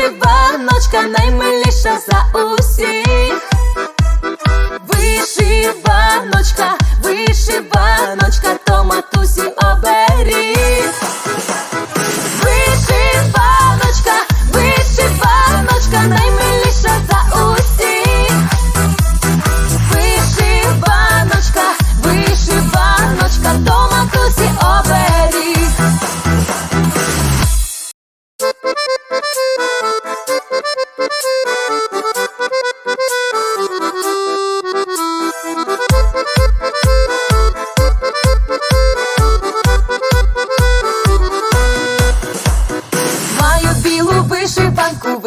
вишиваночка наймиліша за у.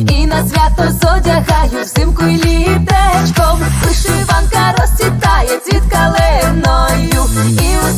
і на свято зодягаю взимку і літом